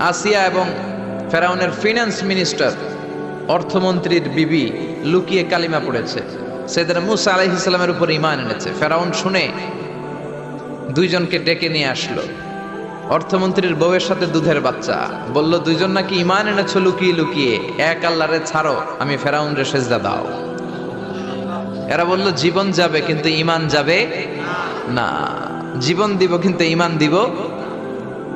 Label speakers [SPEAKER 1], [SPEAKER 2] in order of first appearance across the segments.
[SPEAKER 1] আসিয়া এবং ফেরাউনের finance minister অর্থমন্ত্রীর বিবি লুকিয়ে কালিমা পড়েছে। সেদিন মুসা আলাইহিসাল্লামের উপর ইমান এনেছে। ফেরাউন শুনে দুইজনকে ডেকে নিয়ে আসলো। অর্থমন্ত্রীর বউয়ের সাথে দুধের বাচ্চা। বলল, দুইজন নাকি ইমান এনেছো লুকিয়ে লুকিয়ে? এক আল্লাহরে ছাড়ো, আমি ফেরাউন রে দাও। এরা বলল, জীবন যাবে, কিন্তু ইমান যাবে না। জীবন দিব, কিন্তু ইমান দিব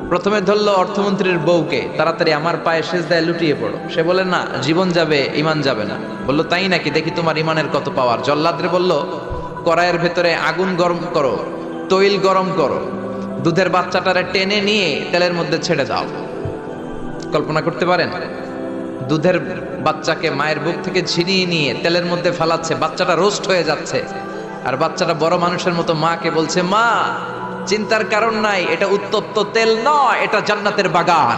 [SPEAKER 1] প্রথমে ধরলো অর্থমন্ত্রীর বউকে, তাড়াতাড়ি আমার পায়ে শেষ সেজদায় লুটিয়ে পড়ো। সে বলে, না, জীবন যাবে ইমান যাবে না। বলল, তাই নাকি? দেখি তোমার ইমানের কত পাওয়ার। জল্লাদরে বলল, কড়াইয়ের ভেতরে আগুন গরম করো, তৈল গরম করো, দুধের বাচ্চাটারে টেনে নিয়ে তেলের মধ্যে ছেড়ে দাও। কল্পনা করতে পারেন, দুধের বাচ্চাকে মায়ের বুক থেকে ছিনিয়ে নিয়ে তেলের মধ্যে ফালাচ্ছে, বাচ্চাটা রোস্ট হয়ে যাচ্ছে, আর বাচ্চাটা বড় মানুষের মতো মাকে বলছে, মা চিন্তার কারণ নাই, এটা উত্তপ্ত তেল নয়, এটা জান্নাতের বাগান।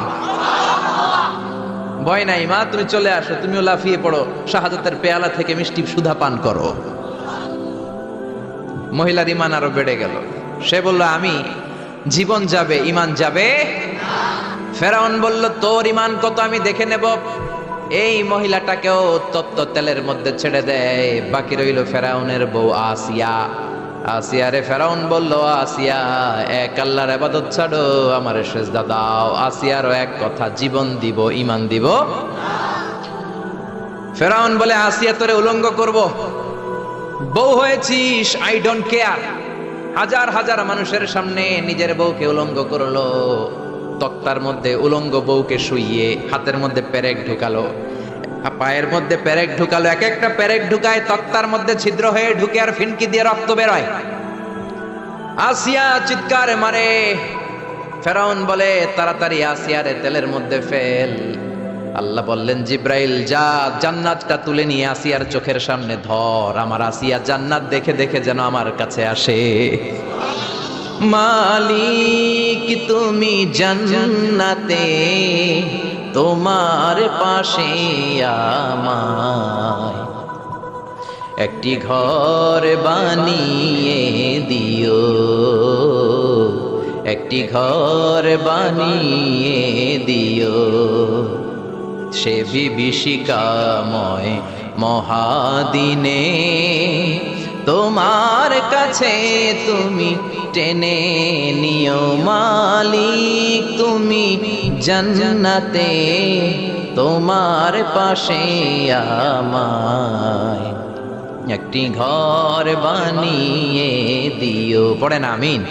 [SPEAKER 1] ভয় নাই, মা, তুমি চলে আসো, তুমিও লাফিয়ে পড়ো, শাহাদাতের পেয়ালা থেকে মিষ্টি সুধা পান করো। মহিলার ইমান আরও বেড়ে গেল। সে বলল, আমি, জীবন যাবে ইমান যাবে? ফেরাউন বলল, তোর ইমান কত আমি দেখে নেব? এই মহিলাটাকেও তপ্ত তেলের মধ্যে ছেড়ে দেয়। বাকি রইল ফেরাউনের বউ আসিয়া। আসিয়া রে ফেরাউন বলল, আসিয়া, এক আল্লাহর আবাদত ছাড়ো, আমার সেজদা দাও। আসিয়ারও এক কথা, জীবন দিব ইমান দিব ফেরাউন বলে, আসিয়া তোরে উলঙ্গ করব। বউ হয়েছিস আই ডোন্ট কেয়ার হাজার হাজার মানুষের সামনে নিজের বউকে উলঙ্গ করল। তক্তার মধ্যে উলঙ্গ বউকে শুইয়ে হাতের মধ্যে পেরেক ঢুকালো। আর পায়ের মধ্যে পেরেক ঢুকালো এক একটা প্যারেক ঢুকায় তক্তার মধ্যে ছিদ্র হয়ে ঢুকে আর ফিনকি দিয়ে রক্ত বেরোয়। আসিয়া চিৎকার মারে। ফেরাউন বলে, তাড়াতাড়ি আসিয়ারে তেলের মধ্যে ফেল। আল্লাহ বললেন, জিব্রাইল, যা, জান্নাতটা তুলে নিয়ে আসিয়ার চোখের সামনে ধর। আমার আসিয়া জান্নাত দেখে দেখে যেন আমার কাছে আসে। মালিক, তুমি জান্নাতে, তোমার পাশে আমায়। একটি ঘর বানিয়ে দিও। একটি ঘর বানিয়ে দিও। সে বিভীষিকাময় মহাদিনে তোমার কাছে তুমি টেনে নিও মালিক, তুমি জান্নাতে তোমার পাশে আমায় একটি ঘর বানিয়ে দিও। পড়েন, আমিন।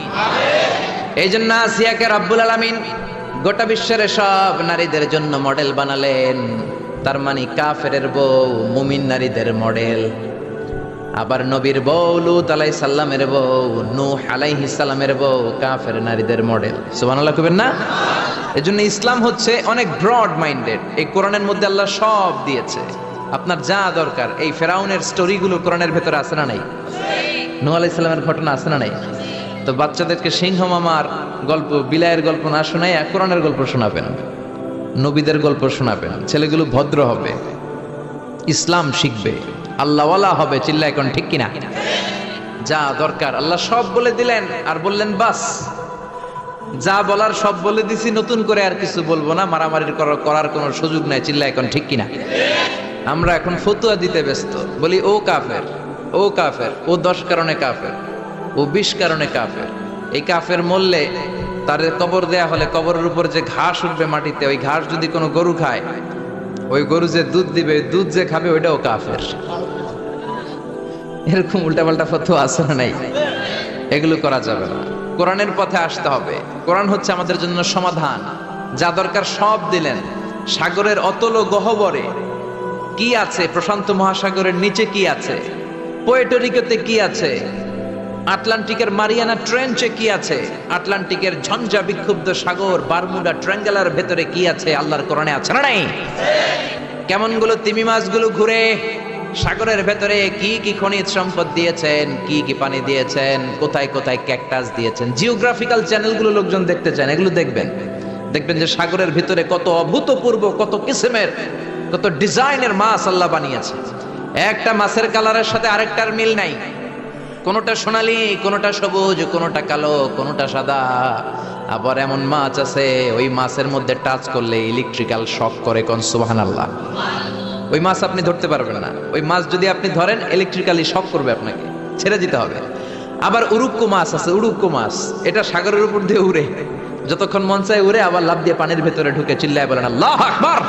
[SPEAKER 1] এই জন্য আসিয়াকে রাব্বুল আলামিন গোটা বিশ্বের সব নারীদের জন্য মডেল বানালেন। তার মানে কাফেরের বউ, মুমিন নারীদের মডেল। আবার নবীর বউ, লুত আলাই সাল্লামের বউ, নূহ আলাইহি সাল্লামের বউ, কাফের নারীদের মডেল। সুবহানাল্লাহ কইবেন না? এজন্য ইসলাম হচ্ছে অনেক ব্রড মাইন্ডেড এই কোরআনের মধ্যে আল্লাহ সব দিয়েছে। আপনার যা দরকার, এই ফেরাউনের স্টোরিগুলো কোরআনের ভেতরে আছে না নাই? নূহ আলাইহিস সালামের ঘটনা আছে না নাই? তো বাচ্চাদেরকে সিংহ মামার গল্প, বিলায়ের গল্প না শোনাই কোরআনের গল্প শোনাবেন। নবীদের গল্প শোনাবেন। ছেলেগুলো ভদ্র হবে। ইসলাম শিখবে। আল্লাহওয়ালা হবে চিল্লা এখন ঠিক কিনা? যা দরকার। আল্লাহ সব বলে দিলেন, আর বললেন, বাস। যা বলার সব বলে দিছি, নতুন করে আর কিছু বলব না। মারামারির করার কোনো সুযোগ নাই, চিল্লা এখন, ঠিক কিনা? আমরা এখন ফতুয়া দিতে ব্যস্ত। বলি, ও কাফের ও কাফের, ও দশ কারণে কাফের, ও বিশ কারণে কাফের। এই কাফের মরলে তার কবর দেয়া হলে কবরের উপর যে ঘাস উঠবে মাটিতে, ওই ঘাস যদি কোনো গরু খায়, ওই গরু যে দুধ দিবে দুধ যে খাবে, ওইটাও কাফের। এরকম উল্টাপাল্টা ফতুয়া না নাই? এগুলো করা যাবে না। কোরআনের পথে আসতে হবে। কোরআন হচ্ছে আমাদের জন্য সমাধান। যা দরকার সব দিলেন। সাগরের অতল গহবরে কি আছে? প্রশান্ত মহাসাগরের নিচে কি আছে? পোয়েটোরিকোতে কি আছে? আটলান্টিকের মারিয়ানা ট্রেঞ্চে কি আছে? আটলান্টিকের ঝঞ্ঝা বিক্ষুব্ধ সাগর, বারমুডা, ট্রাঙ্গেলার ভেতরে কি আছে? আল্লাহর কোরআনে আছে না নাই? কেমনগুলো তিমি মাছগুলো ঘুরে সাগরের ভেতরে কি কি খনিজ সম্পদ দিয়েছেন, কি কি পানি দিয়েছেন, কোথায় কোথায় ক্যাকটাস দিয়েছেন, জিওগ্রাফিক্যাল চ্যানেলগুলো লোকজন দেখতে চান, এগুলো দেখবেন। দেখবেন যে সাগরের ভিতরে কত অভূতপূর্ব, কত কিসিমের, কত ডিজাইনের মাছ আল্লাহ বানিয়েছে। একটা মাছের কালারের সাথে আরেকটার মিল নাই। কোনোটা সোনালি, কোনোটা সবুজ, কোনোটা কালো, কোনোটা সাদা। আবার এমন মাছ আছে, ওই মাছের মধ্যে টাচ করলে ইলেকট্রিক্যাল শক করে কোন সুবাহান আল্লাহ ওই মাছ আপনি ধরতে পারবেন না। ওই মাছ যদি আপনি ধরেন ইলেকট্রিক্যালি শক করবে আপনাকে। ছেড়ে দিতে হবে। আবার উড়ুক্কু মাছ আছে উড়ুক্কু মাছ। এটা সাগরের উপর দিয়ে উড়ে। যতক্ষণ মন চায় উড়ে, আবার লাভ দিয়ে পানির ভেতরে ঢুকে চিল্লায় বলেন, আল্লাহ আকবার!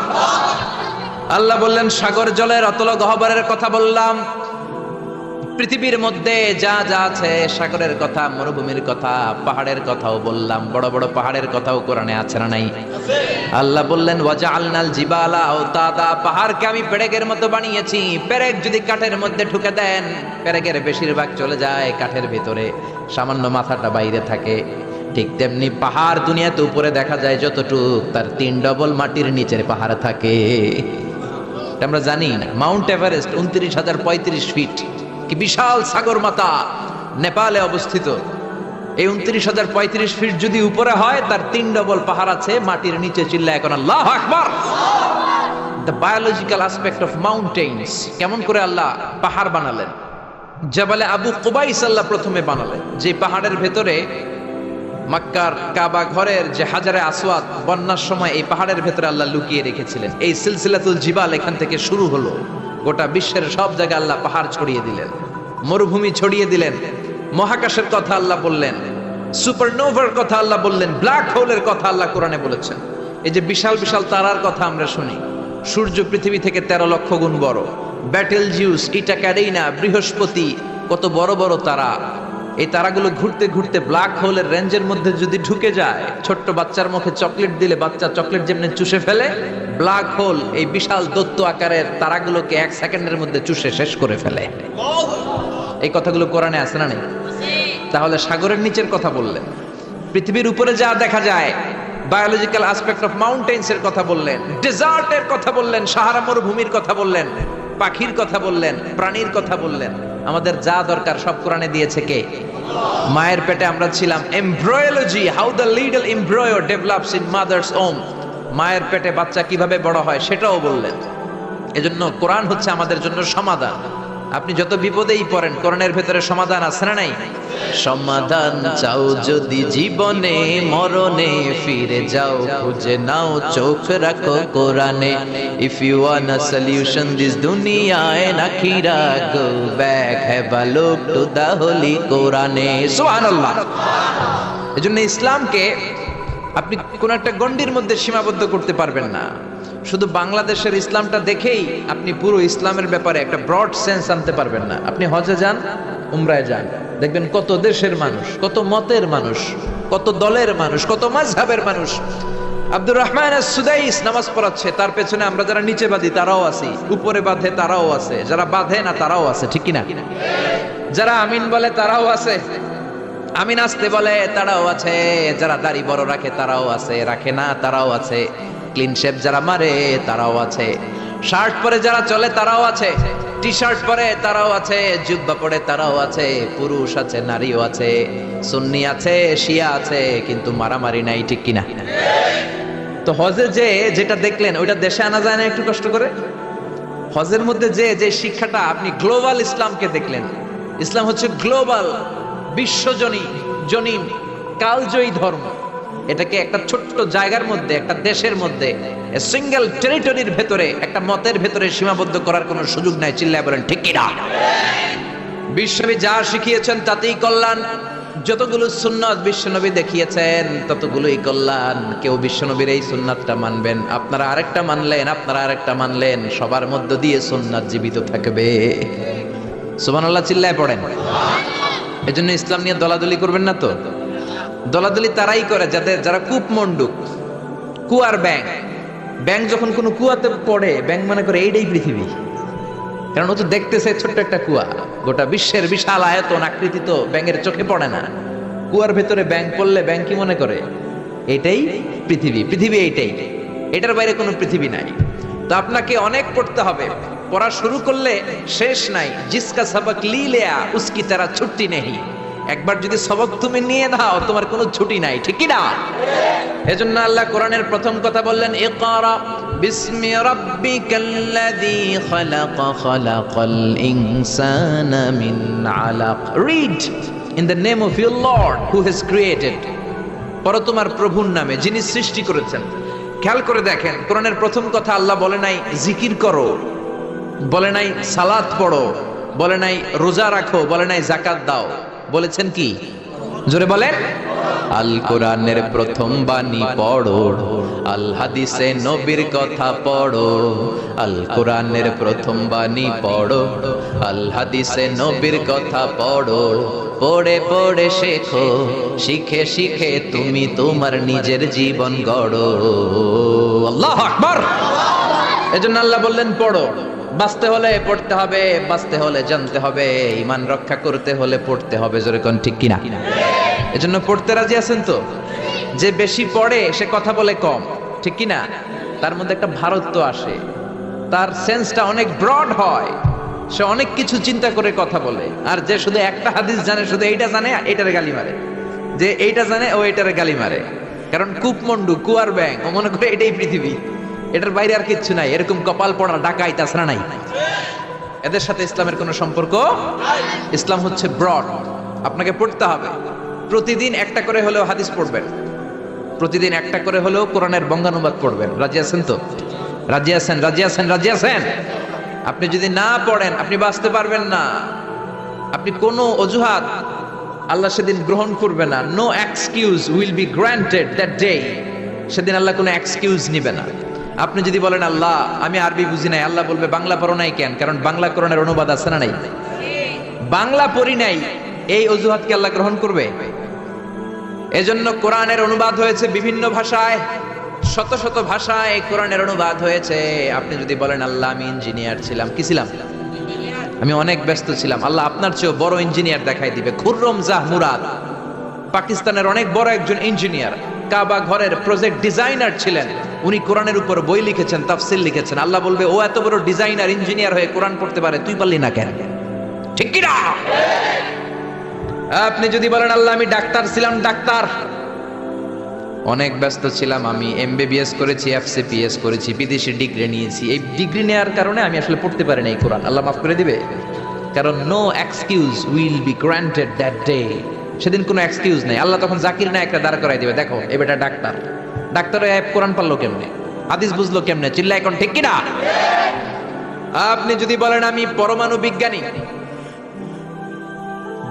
[SPEAKER 1] আল্লাহ বললেন, সাগর জলের অতল গহবরের কথা বললাম। পৃথিবীর মধ্যে যা যা আছে, সাগরের কথা, মরুভূমির কথা, পাহাড়ের কথাও বললাম। বড় বড় পাহাড়ের কথাও কোরআনে আছে না নাই? আল্লাহ বললেন ওয়াজা আলনাল জিবালা ও তাদা পাহাড়কে আমি পেরেকের মতো বানিয়েছি। পেরেক যদি কাঠের মধ্যে ঢুকে দেন, পেরেকের বেশিরভাগ চলে যায় কাঠের ভিতরে। সামান্য মাথাটা বাইরে থাকে। ঠিক তেমনি পাহাড় দুনিয়াতে উপরে দেখা যায় যতটুক, তার তিন ডবল মাটির নিচের পাহাড় থাকে। আমরা জানি না। মাউন্ট এভারেস্ট, উনত্রিশ হাজার পঁয়ত্রিশ ফিট। কি বিশাল সাগর মাতা নেপালে অবস্থিত? এই উনত্রিশ হাজার পঁয়ত্রিশ ফিট যদি উপরে হয়, তার তিন ডবল পাহাড় আছে, মাটির নিচে চিল্লা এখন আল্লাহ আকবার। The biological aspect of mountains কেমন করে আল্লাহ পাহাড় বানালেন? জাবালে আবু কুবাইস আল্লাহ প্রথমে বানালেন, যে পাহাড়ের ভেতরে মক্কার কাবা ঘরের যে হাজারে আসওয়াদ বন্যার সময় এই পাহাড়ের ভেতরে আল্লাহ লুকিয়ে রেখেছিলেন। এই সিলসিলাতুল জিবাল এখান থেকে শুরু হলো। গোটা বিশ্বের সব জায়গায় আল্লাহ পাহাড় ছড়িয়ে দিলেন, মরুভূমি ছড়িয়ে দিলেন, মহাকাশের কথা আল্লাহ বললেন, সুপারনোভার কথা আল্লাহ বললেন, ব্ল্যাক হোলের কথা আল্লাহ কোরআনে বলেছেন। এই যে বিশাল বিশাল তারার কথা আমরা শুনি, সূর্য পৃথিবী থেকে তেরো লক্ষ গুণ বড়, ব্যাটেল জিউস, ইটা ক্যারেইনা বৃহস্পতি, কত বড় বড় তারা এই তারাগুলো ঘুরতে ঘুরতে ব্ল্যাক হোলের রেঞ্জের মধ্যে যদি ঢুকে যায়, ছোট্ট বাচ্চার মুখে চকলেট দিলে বাচ্চা চকলেট যেমনি চুষে ফেলে ব্ল্যাক হোল এই বিশাল দত্ত আকারের তারাগুলোকে এক সেকেন্ডের মধ্যে চুষে শেষ করে ফেলে। এই কথাগুলো কোরআনে আছে না নেই? তাহলে সাগরের নিচের কথা বললেন। পৃথিবীর উপরে যা দেখা যায় বায়োলজিক্যাল আসপেক্ট অফ মাউন্টেন্স এর কথা বললেন ডেজার্টের কথা বললেন, সাহারা মরুভূমির কথা বললেন, পাখির কথা বললেন, প্রাণীর কথা বললেন। আমাদের যা দরকার সব কোরআনে দিয়েছে কে? মায়ের পেটে আমরা ছিলাম embryology how the little embryo develops in mother's womb মায়ের পেটে বাচ্চা কীভাবে বড় হয় সেটাও বললেন। এজন্য কোরআন হচ্ছে আমাদের জন্য সমাধান। আপনি যত বিপদেই পড়েন কোরআনের ভেতরে সমাধান আছে না নাই? সমাধান চাও যদি জীবনে মরণে ফিরে যাও খুঁজে নাও চোখ রাখো কোরআনে। If you want a solution this দুনিয়ায় নাখিরা go back have a look to the holy কোরআনে। সুবহানাল্লাহ। এজন্য ইসলামকে আপনি কোন একটা গণ্ডির মধ্যে সীমাবদ্ধ করতে পারবেন না। শুধু বাংলাদেশের ইসলামটা দেখেই আপনি পুরো ইসলামের ব্যাপারে একটা ব্রড সেন্স আনতে পারবেন না। আপনি হজে যান, উমরায় যান। দেখবেন কত দেশের মানুষ, কত মতের মানুষ, কত দলের মানুষ, কত মাঝহাবের মানুষ। আব্দুর রহমান সুদাইস নামাজ পড়াচ্ছে, তার পেছনে আমরা যারা নিচে বাঁধি, তারাও আছি। উপরে বাঁধে, তারাও আছে। যারা বাঁধে না, তারাও আছে, ঠিক কিনা? যারা আমিন বলে, তারাও আছে। আমিন আসতে বলে, তারাও আছে। যারা দাড়ি বড় রাখে, তারাও আছে। রাখে না, তারাও আছে। ক্লিন শেপ যারা মারে, তারাও আছে। শার্ট পরে যারা চলে, তারাও আছে। টি শার্ট পরে, তারাও আছে। জুব্বা পরে, তারাও আছে। পুরুষ আছে, নারীও আছে। সুন্নি আছে, শিয়া আছে, কিন্তু মারামারি নাই, ঠিক কিনা? তো হজে যে যেটা দেখলেন, ওইটা দেশে আনা যায় না একটু কষ্ট করে? হজের মধ্যে যে যে শিক্ষাটা আপনি গ্লোবাল ইসলামকে দেখলেন, ইসলাম হচ্ছে গ্লোবাল, বিশ্বজনী, জনীন, কালজয়ী ধর্ম। এটাকে একটা ছোট্ট জায়গার মধ্যে, একটা দেশের মধ্যে সিঙ্গেল টেরিটরির ভেতরে, একটা মতের ভেতরে সীমাবদ্ধ করার কোনো সুযোগ নাই। চিল্লায় বলেন, ঠিক কিনা? বিশ্বনবী যা শিখিয়েছেন তাতেই কল্যাণ। যতগুলো সুন্নাত বিশ্বনবী দেখিয়েছেন, ততগুলোই কল্যাণ। কেউ বিশ্বনবীর এই সুন্নাতটা মানবেন। আপনারা আরেকটা মানলেন, আপনারা আরেকটা মানলেন। সবার মধ্য দিয়ে সুন্নাত জীবিত থাকবে। সুবহানাল্লাহ, চিল্লায় পড়েন। এজন্য ইসলাম নিয়ে দলাদলি করবেন না তো? দলাদলি তারাই করে যাদের, যারা কূপ মন্ডুক কুয়ার ব্যাং ব্যাং যখন কোনো কুয়াতে পড়ে ব্যাং মনে করে এইটাই পৃথিবী। কারণ ও তো দেখতেছে ছোট্ট একটা কুয়া। গোটা বিশ্বের বিশাল আয়তন আকৃতি তো ব্যাঙের চোখে পড়ে না। কুয়ার ভেতরে ব্যাং পড়লে ব্যাং কি মনে করে? এটাই পৃথিবী পৃথিবী এইটাই। এটার বাইরে কোনো পৃথিবী নাই। তো আপনাকে অনেক পড়তে হবে। পড়া শুরু করলে শেষ নাই। জিসকা সবক লি লিয়া উসকি তারা ছুটি নেই একবার যদি সবক তুমি নিয়ে নাও, তোমার কোনো ছুটি নাই, ঠিক কি না এজন্য আল্লাহ কোরআনের প্রথম কথা বললেন, ইকরা বিসমি রাব্বিকাল্লাযী খালাক, খালাকাল ইনসানা মিন আলাক। Read in the name of your lord who has created পর তোমার প্রভুর নামে, যিনি সৃষ্টি করেছেন। খেয়াল করে দেখেন, কোরআনের প্রথম কথা আল্লাহ বলে নাই, জিকির করো। বলে নাই, সালাত পড়ো। বলে নাই, রোজা রাখো। বলে নাই, জাকাত দাও। বলেছেন কি? জোরে বলেন। আল কোরআনের প্রথম বাণী পড়ো, আল হাদিসে নবীর কথা পড়ো, আল কোরআনের প্রথম বাণী পড়ো, আল হাদিসে নবীর কথা পড়ো। পড়ে পড়ে শেখো, শিখে শিখে তুমি তোমার নিজের জীবন গড়ো। আল্লাহ আকবার। এজন্য আল্লাহ বললেন, পড়ো। বাঁচতে হলে পড়তে হবে, বাঁচতে হলে জানতে হবে, ইমান রক্ষা করতে হলে পড়তে হবে, জোরে কোন ঠিক কিনা? এজন্য পড়তে রাজি আছেন তো? যে বেশি পড়ে, সে কথা বলে কম, ঠিক কিনা? তার মধ্যে একটা ভারত্ব আসে। তার সেন্সটা অনেক ব্রড হয়। সে অনেক কিছু চিন্তা করে কথা বলে। আর যে শুধু একটা হাদিস জানে, শুধু এইটা জানে, এইটারে গালি মারে। যে এইটা জানে, ও এইটারে গালি মারে। কারণ কূপমন্ডু কুয়ার ব্যাং ও মনে করে এটাই পৃথিবী। এটার বাইরে আর কিচ্ছু নাই। এরকম কপাল পড়া ডাকাই তাছাড়া নাই। এদের সাথে ইসলামের কোনো সম্পর্ক? ইসলাম হচ্ছে ব্রড আপনাকে পড়তে হবে। প্রতিদিন একটা করে হলেও হাদিস পড়বেন। প্রতিদিন একটা করে হলেও কোরআনের বঙ্গানুবাদ পড়বেন। রাজি আছেন তো? রাজি আছেন রাজি আছেন রাজি আছেন? আপনি যদি না পড়েন, আপনি বাঁচতে পারবেন না। আপনি কোনো অজুহাত আল্লাহ সেদিন গ্রহণ করবে না। No excuse will be granted that day সেদিন আল্লাহ কোনো এক্সকিউজ নিবে না। আপনি যদি বলেন, আল্লাহ, আমি আরবি বুঝি নাই। আল্লাহ বলবে, বাংলা পড়ো নাই কেন? কারণ বাংলা কোরআনের অনুবাদ আছে না নাই? বাংলা পড়ি নাই, এই অজুহাতকে আল্লাহ গ্রহণ করবে? এজন্য কোরআনের অনুবাদ হয়েছে বিভিন্ন ভাষায়, শত শত ভাষায় কোরআনের অনুবাদ হয়েছে। আপনি যদি বলেন, আল্লাহ, আমি ইঞ্জিনিয়ার ছিলাম। কি ছিলাম? আমি অনেক ব্যস্ত ছিলাম। আল্লাহ আপনার চেয়েও বড় ইঞ্জিনিয়ার দেখাই দিবে। খুররম জাহ মুরাদ, পাকিস্তানের অনেক বড় একজন ইঞ্জিনিয়ার। কাবা ঘরের প্রজেক্ট ডিজাইনার ছিলেন। উনি কোরআনের উপর বই লিখেছেন তাফসিল লিখেছেন। আল্লাহ বলবে, ও এত বড় ডিজাইনার ইঞ্জিনিয়ার হয়ে কোরআন পড়তে পারে, তুই পারলি না কেন? ঠিক কি না? আপনি যদি বলেন, আল্লাহ, আমি ডাক্তার ছিলাম, ডাক্তার। অনেক ব্যস্ত ছিলাম আমি এমবিবিএস করেছি এফসিপিএস করেছি, বিদেশি ডিগ্রি নিয়েছি। এই ডিগ্রি নেওয়ার কারণে আমি আসলে পড়তে পারি না এই কোরআন। আল্লাহ মাফ করে দিবে? কারণ no excuse will be granted that day সেদিন কোনো এক্সকিউজ নেই। আল্লাহ তখন জাকির নায়করা দাঁড় করাই দিবে। দেখো এ বেটা ডাক্তার। ডাক্তার অ্যাপ কোরআন পারল কেমনে? হাদিস বুঝলো কেমনে? চিল্লা এখন ঠিক কিনা? আপনি যদি বলেন আমি পরমাণু বিজ্ঞানী,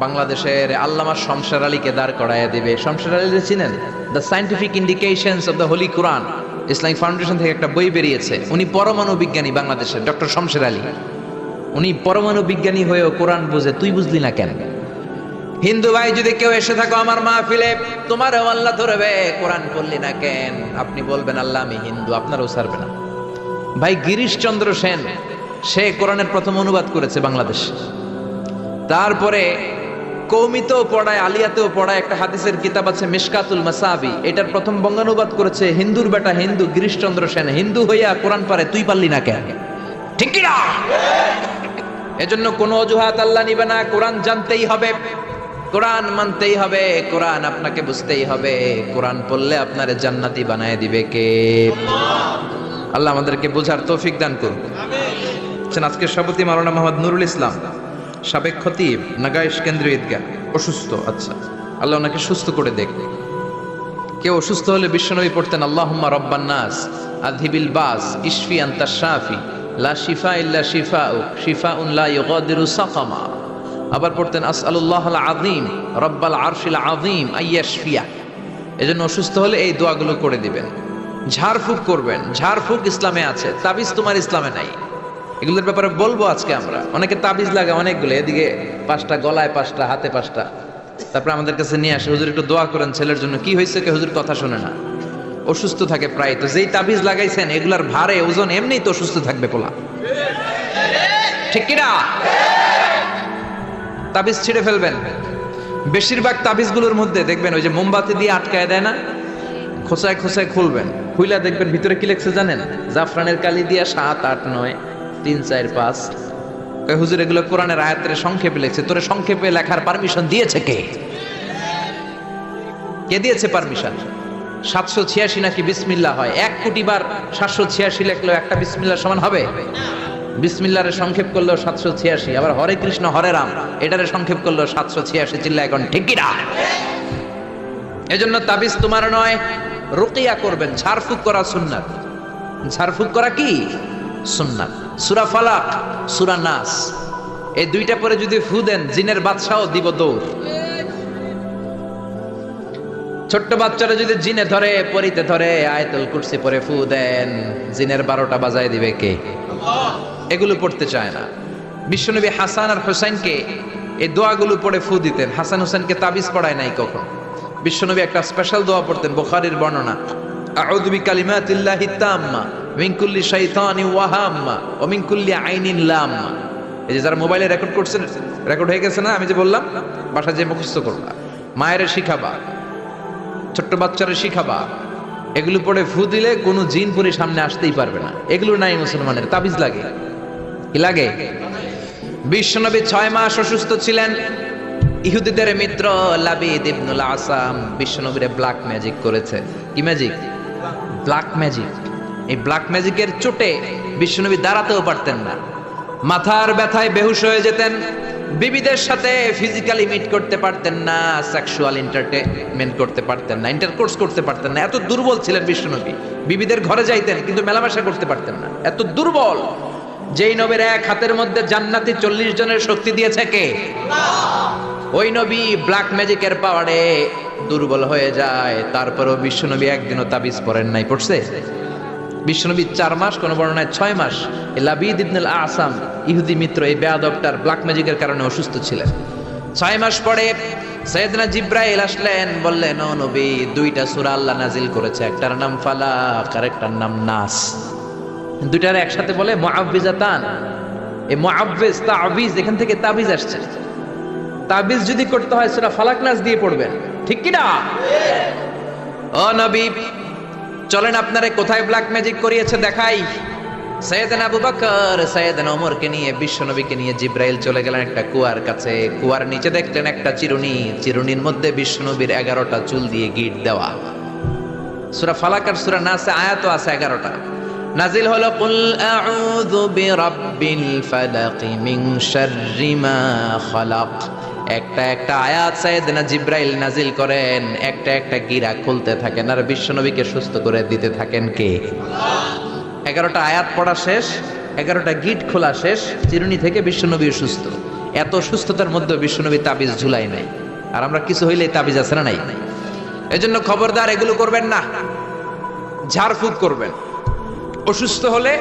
[SPEAKER 1] বাংলাদেশের আল্লামা শমশের আলীকে দাঁড় করাইয়া দিবে। শমশের আলী যে চিনেন the scientific indications of the holy Quran Islamic Foundation থেকে একটা বই বেরিয়েছে। উনি পরমাণু বিজ্ঞানী বাংলাদেশের, ডক্টর শমশের আলী। উনি পরমাণু বিজ্ঞানী হয়েও কোরআন বুঝে, তুই বুঝলি না কেন? হিন্দু ভাই, যদি কেউ এসে থাকো আমার মাহফিলে, তোমারও আল্লাহ ধরবে, কোরআন পড়লি না কেন? আপনি বলবেন, আল্লাহ, আমি হিন্দু, আপনারও ছাড়বে না। ভাই গিরিশ চন্দ্র সেন, সে কোরআনের প্রথম অনুবাদ করেছে বাংলাদেশ। তারপরে কৌমিতেও পড়ায়, আলিয়াতেও পড়ায়, একটা হাদিসের কিতাব আছে, মিশকাতুল মাসাবি। এটার প্রথম বঙ্গানুবাদ করেছে, হিন্দুর বেটা হিন্দু, গিরিশচন্দ্র সেন। হিন্দু হইয়া কোরআন পারে, তুই পারলি না কেন? ঠিক কি না? এজন্য কোনো অজুহাত আল্লাহ নিবে না, কোরআন জানতেই হবে। কোরআন মানতেই হবে, কোরআন আপনাকে বুঝতেই হবে। কোরআন পড়লে আপনারে জান্নাতি বানায় দিবে কে? আল্লাহ আমাদেরকে বোঝার তৌফিক দান করুন। আছেন আজকের সভাপতি মাওলানা মোহাম্মদ নুরুল ইসলাম, সাবেক খতিব, নাগাইশ কেন্দ্রীয় ঈদগাহ, অসুস্থ আচ্ছা। আল্লাহ ওনাকে সুস্থ করে দেখ। কেউ অসুস্থ হলে বিশ্বনবী পড়তেন, আল্লাহুম্মা রব্বান নাস, আযহিবিল বাস, ইশফি আনতা শাফি, লা শিফা ইল্লা শিফাউ শিফাউন লা ইউগাদিরু সাকামা। আবার পড়তেন আসআলুল্লাহ আল আযীম, রব্বাল আরশিল আযীম, আইয়াশফিয়া। এজন্য অসুস্থ হলে এই দোয়াগুলো করে দিবেন। ঝাড়ফুঁক করবেন, ঝাড়ফুঁক ইসলামে আছে, তাবিজ তোমার ইসলামে নাই। এগুলোর ব্যাপারে বলব আজকে আমরা। অনেকে তাবিজ লাগে অনেকগুলো, এদিকে পাঁচটা গলায় পাঁচটা, হাতে পাঁচটা। তারপরে আমাদের কাছে নিয়ে আসে, হুজুর একটু দোয়া করেন ছেলের জন্য, কি হয়েছে কে হুজুর কথা শোনে না? অসুস্থ থাকে প্রায়, তো যেই তাবিজ লাগাইছেন, এগুলার ভারে, ওজন এমনিই তো অসুস্থ থাকবে পোলা। ঠিক কিনা? তাবিজ ছিঁড়ে ফেলবেন। বেশিরভাগ তাবিজগুলোর মধ্যে দেখবেন ওই যে মোমবাতি দিয়ে আটকায় দেয় না, খোঁচায় খোঁচায় খুলবেন। খুইলা দেখবেন ভিতরে কি লেখছে জানেন? জাফরানের কালি দিয়া সাত, আট, নয়, তিন, চার, পাঁচ। হুজুর, এগুলো কোরআনের আয়াতের সংক্ষেপে লেখছে। তোরে সংক্ষেপে লেখার পারমিশন দিয়েছে কে? কে দিয়েছে পারমিশন সাতশো ছিয়াশি নাকি বিসমিল্লা হয়? এক কোটি বার সাতশো ছিয়াশি লেখলেও একটা বিসমিল্লার সমান হবে? বিসমিল্লারে সংক্ষেপ করল সাতশো ছিয়াশি, আবার হরে কৃষ্ণ, হরে রাম, এটারে সংক্ষেপ করল সাতশো ছিয়াশি চিল্লা এখন, ঠিক কিনা? এজন্য তাবিজ তোমার নয়, রুকিয়া করবেন, ঝাড়ফুক করা সুন্নাত। ঝাড়ফুক করা কি? সুন্নাত। সুরা ফালাক, সুরা নাস। এই দুইটা পরে যদি ফু দেন, জিনের বাদশাও দিব দৌড়। ছোট্ট বাচ্চারা যদি জিনে ধরে, পরিতে ধরে, আয়তুল কুরসি পরে ফু দেন, জিনের বারোটা বাজায় দিবে কে? এগুলো পড়তে চায় না। বিশ্বনবী হাসান আর হোসেনকে এই দোয়াগুলো পড়ে ফু দিতেন। হাসান হোসেনকে তাবিজ পড়ায় নাই কখন। বিশ্বনবী একটা স্পেশাল দোয়া পড়তেন বুখারীর বর্ণনা। আউযু বিকালিমাতিল্লাহি তাম্মা, মিন কুল্লি শাইতানি ওয়াহাম্মা, ওয়া মিন কুল্লি আইনিন লাম্মা। এই যে যারা মোবাইলে রেকর্ড করছেন রেকর্ড হয়ে গেছে না? আমি যে বললাম বাসা যে মুখস্থ করবা। মায়ের শিখাবা, ছোট্ট বাচ্চারা শিখাবা। এগুলো পড়ে ফু দিলে কোনো জিন পুরি সামনে আসতেই পারবে না। এগুলো নাই মুসলমানের, তাবিজ লাগে। কি লাগে? বিশ্বনবী ছয় মাস অসুস্থ ছিলেন। ইহুদিদের মিত্র লাবিদ ইবনুল আসাম বিশ্বনবীরে ব্ল্যাক ম্যাজিক করেছে। কি ম্যাজিক ব্ল্যাক ম্যাজিক এই ব্ল্যাক ম্যাজিকের চোটে বিশ্বনবী দাঁড়াতেও পারতেন না। মাথার ব্যথায় বেহুশ হয়ে যেতেন। বিবিদের সাথে ফিজিক্যালি মিট করতে পারতেন না সেক্সুয়াল এন্টারটেনমেন্ট করতে পারতেন না ইন্টারকোর্স করতে পারতেন না। এত দুর্বল ছিলেন বিশ্বনবী। বিবিদের ঘরে যাইতেন, কিন্তু মেলামেশা করতে পারতেন না। এত দুর্বল। যেই নবীর এক হাতের মধ্যে জান্নাতি চল্লিশ জনের শক্তি দিয়েছে কে? ওই নবী ব্ল্যাক ম্যাজিকের পাওয়ারে দুর্বল হয়ে যায়। তারপরেও বিশ্বনবী একদিনও তাবিজ পড়েন নাই, পড়ছে? বিশ্বনবী চার মাস, কোন বর্ণনায় ছয় মাস লাবিদ ইবনুল আসাম, ইহুদি মিত্র, এই বেয়াদবটার ব্ল্যাক ম্যাজিকের কারণে অসুস্থ ছিলেন। ছয় মাস পরে সৈয়দনা জিব্রাইল আসলেন, বললেন, ও নবী, দুইটা সূরা আল্লাহ নাজিল করেছে, একটার নাম ফালাক আর একটার নাম নাস। দুইটার একসাথে বলে মুআব্বিজাতান। এই মুআব্বিজ, তাবিজ, এখান থেকে তাবিজ আসছে। তাবিজ যদি করতে হয়, সূরা ফালাক নাস দিয়ে পড়বেন। ঠিক কি না ও নবী, চলেন আপনারে কোথায় ব্ল্যাক ম্যাজিক করিয়েছে দেখাই। সৈয়দনা আবু বকর, সৈয়দনা ওমরকে নিয়ে বিশ্বনবীকে নিয়ে জিব্রাইল চলে গেলেন একটা কুয়ার কাছে। কুয়ার নিচে দেখলেন একটা চিরুনি। চিরুনির মধ্যে বিশ্বনবীর এগারোটা চুল দিয়ে গিট দেওয়া। সূরা ফালাক আর সূরা নাসে আয়াতও আছে এগারোটা। নাজিল হলো, কুল আউযু বিরাব্বিল ফালাক মিন শাররি মা খালাক। একটা একটা আয়াত সাইয়েদনা জিব্রাইল নাজিল করেন, একটা একটা গিরা খুলতে থাকেন, আর বিশ্বনবীকে সুস্থ করে দিতে থাকেন কে? এগারোটা আয়াত পড়া শেষ, এগারোটা গিট খোলা শেষ, চিরুনি থেকে বিশ্বনবী সুস্থ। এত সুস্থতার মধ্যে বিশ্বনবী তাবিজ ঝুলাই নাই। আর আমরা কিছু হইলে তাবিজ আছে না নাই? এজন্য খবরদার এগুলো করবেন না, ঝাড়ফুঁক করবেন। অসুস্থ হলে,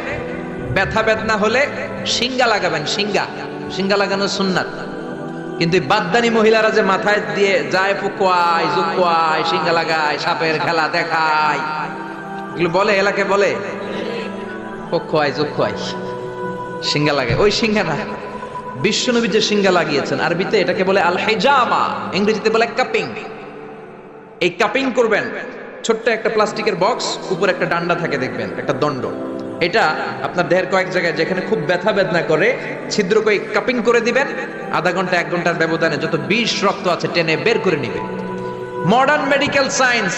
[SPEAKER 1] ব্যথা বেদনা হলে সিঙ্গা লাগাবেন সিঙ্গা সিঙ্গা লাগানো সুন্নাত। কিন্তু বাদদানি মহিলারা যে মাথায় দিয়ে যায়, ফুকুয়ায়, জুকুয়ায় সিঙ্গা লাগায়, সাপের খেলা দেখায়। এগুলো বলে, এলাকে বলে? ফুকুয়ায়, জুকুয়ায় সিঙ্গা লাগে। ওই সিঙ্গা না বিশ্বনবী যে সিঙ্গা লাগিয়েছেন, আরবিতে এটাকে বলে আল হেজামা ইংরেজিতে বলে কাপিং। এই কাপিং করবেন ছোট্ট একটা প্লাস্টিকের বক্স, উপরে একটা ডান্ডা থাকে দেখবেন, একটা দণ্ড। এটা আপনার দেহের কয়েক জায়গায় যেখানে খুব ব্যথা বেদনা করে, ছিদ্র করে কাপিং করে দিবেন, আধা ঘণ্টা, এক ঘণ্টার ব্যবধানে যত বিষ রক্ত আছে টেনে বের করে নিবে মডার্ন মেডিকেল সায়েন্স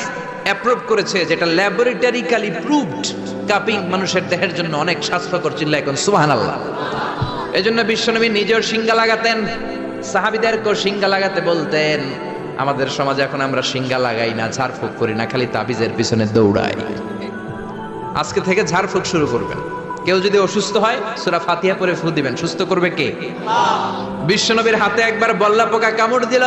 [SPEAKER 1] অ্যাপ্রুভ করেছে যেটা ল্যাবরেটরিক্যালি প্রুভড কাপিং মানুষের দেহের জন্য অনেক স্বাস্থ্যকর চিল্লা এখন সুহান আল্লাহ এই জন্য বিশ্বনবী নিজেও সিঙ্গা লাগাতেন, সাহাবিদেরকেও সিঙ্গা লাগাতে বলতেন আমাদের সমাজে এখন আমরা সিঙ্গা লাগাই না, ঝাড়ফুঁক করি না, খালি তাবিজের পিছনে দৌড়াই। আজকে থেকে ঝাড়ফুঁক শুরু করবেন। কেউ যদি অসুস্থ হয়, সুরা ফাতিহা পরে ফু দিবেন। সুস্থ করবে কে? বিশ্বনবীর হাতে একবার বল্লা পোকা কামড় দিল,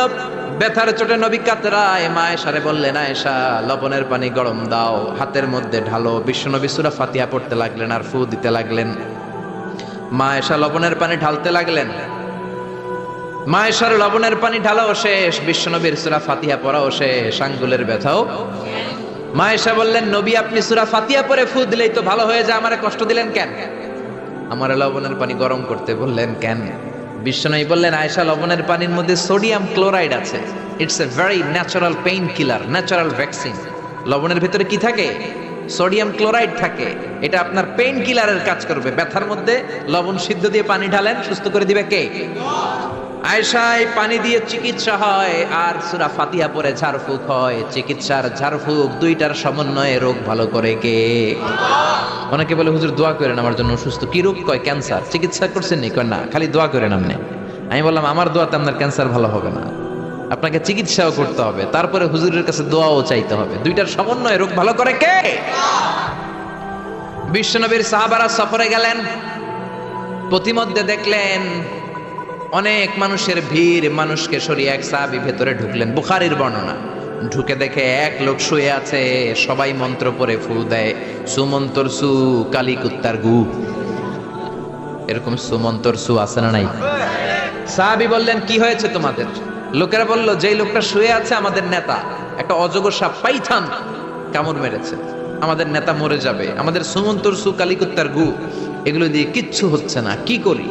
[SPEAKER 1] ব্যথার চোটে নবী কাতরায় মা এসারে বললেন, আয়েশা, লবণের পানি গরম দাও, হাতের মধ্যে ঢালো। বিশ্বনবী সুরা ফাতিয়া পড়তে লাগলেন আর ফু দিতে লাগলেন। মা এসা লবণের পানি ঢালতে লাগলেন। মা এসার লবণের পানি ঢালাও শেষ, বিশ্বনবীর সুরা ফাতিহা পড়াও শেষ, আঙ্গুলের ব্যথাও। মায়েশা বললেন, নবী, আপনি সুরা ফাতিহা পরে ফু দিলেই তো ভালো হয়ে যায়, আমারে কষ্ট দিলেন কেন? আমার লবণের পানি গরম করতে বললেন, কেন? বিশ্বনবী বললেন, আয়েশা, লবণের পানির মধ্যে সোডিয়াম ক্লোরাইড আছে। It's a very natural pain killer natural vaccine লবণের ভিতরে কি থাকে? সোডিয়াম ক্লোরাইড থাকে। এটা আপনার পেইন কিলারের কাজ করবে। ব্যথার মধ্যে লবণ সিদ্ধ দিয়ে পানি ঢালেন, সুস্থ করে দিবে কে? আয়সায় পানি দিয়ে চিকিৎসা হয়, আর সুরা ফাতিহা পরে ঝাড়ফুঁক হয়। চিকিৎসার ঝাড়ফুঁক দুইটার সমন্বয়ে রোগ ভালো করে কে? অনেকে বলে, হুজুর, দোয়া করেন, আমার জন্য অসুস্থ। কি রোগ? কয়, ক্যান্সার। চিকিৎসা করছেন নি? কয়, না, খালি দোয়া করেন আপনি। আমি বললাম, আমার দোয়াতে আপনার ক্যান্সার ভালো হবে না। আপনাকে চিকিৎসাও করতে হবে। তারপরে হুজুরের কাছে দোয়াও চাইতে হবে। দুইটার সমন্বয়ে রোগ ভালো করে কে? বিশ্বনবীর সাহাবারা সফরে গেলেন। প্রতিমধ্যে দেখলেন অনেক মানুষের ভিড়, মানুষকে সরিয়ে এক সাহাবি ভেতরে ঢুকলেন। বুখারির বর্ণনা, ঢুকে দেখে এক লোক শুয়ে আছে, সবাই মন্ত্র পরে ফু দেয়, সুমন্তর সু কালী কুত্তার গু। এরকম সুমন্তর সু আছে না নাই? সাহাবি বললেন, কি হয়েছে তোমাদের? লোকেরা বলল, যেই লোকটা শুয়ে আছে আমাদের নেতা, একটা অজগর সাপ, পাইথান, কামড় মেরেছে। আমাদের নেতা মরে যাবে, আমাদের সুমন্তর সু কালিকুত্তার গু, এগুলো দিয়ে কিচ্ছু হচ্ছে না, কি করি?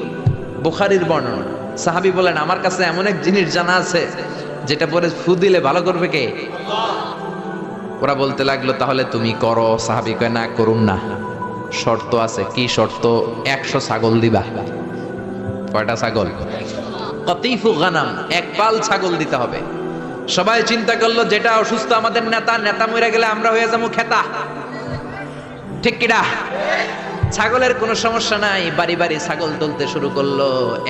[SPEAKER 1] বুখারির বর্ণনা সাহাবি বলেন, আমার কাছে এমন এক জিনিস জানা আছে, যেটা পরে ফু দিলে ভালো করবে কে? ওরা বলতে লাগল, তাহলে তুমি করো। সাহাবি কয়, না করুন না। শর্ত আছে। কি শর্ত? একশো ছাগল দিবা। কয়টা ছাগল? কতিফু গানাম, এক পাল ছাগল দিতে হবে। সবাই চিন্তা করল, যেটা অসুস্থ আমাদের নেতা নেতা মরে গেলে আমরা হয়ে যাব খেতা। ঠিক কিনা ছাগলের কোনো সমস্যা নাই, বাড়ি বাড়ি ছাগল তুলতে শুরু করল,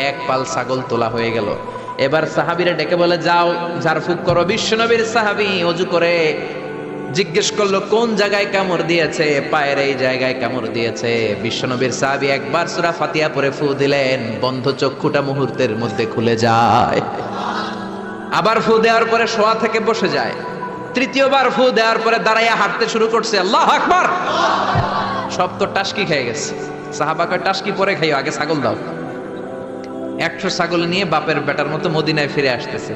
[SPEAKER 1] এক পাল ছাগল তোলা হয়ে গেল। এবার সাহাবিরা ডেকে বলে, যাও, ঝাড়ফুক করো। বিশ্বনবীর সাহাবি অজু করে জিজ্ঞেস করল, কোন জায়গায় কামড় দিয়েছে? পায়ের এই জায়গায় কামড় দিয়েছে। বিশ্বনবীর সাহাবি একবার সুরা ফাতিয়া পরে ফু দিলেন, বন্ধ চক্ষুটা মুহূর্তের মধ্যে খুলে যায়। আবার ফু দেওয়ার পরে শোয়া থেকে বসে যায়। তৃতীয়বার ফু দেওয়ার পরে দাঁড়াইয়া হাঁটতে শুরু করছে। আল্লাহ আকবার! সব তো টাসকি খেয়ে গেছে। সাহাবাকে টাসকি পরে খাইও, আগে ছাগল দাও। একশো ছাগল নিয়ে বাপের বেটার মতো মদিনায় ফিরে আসতেছে।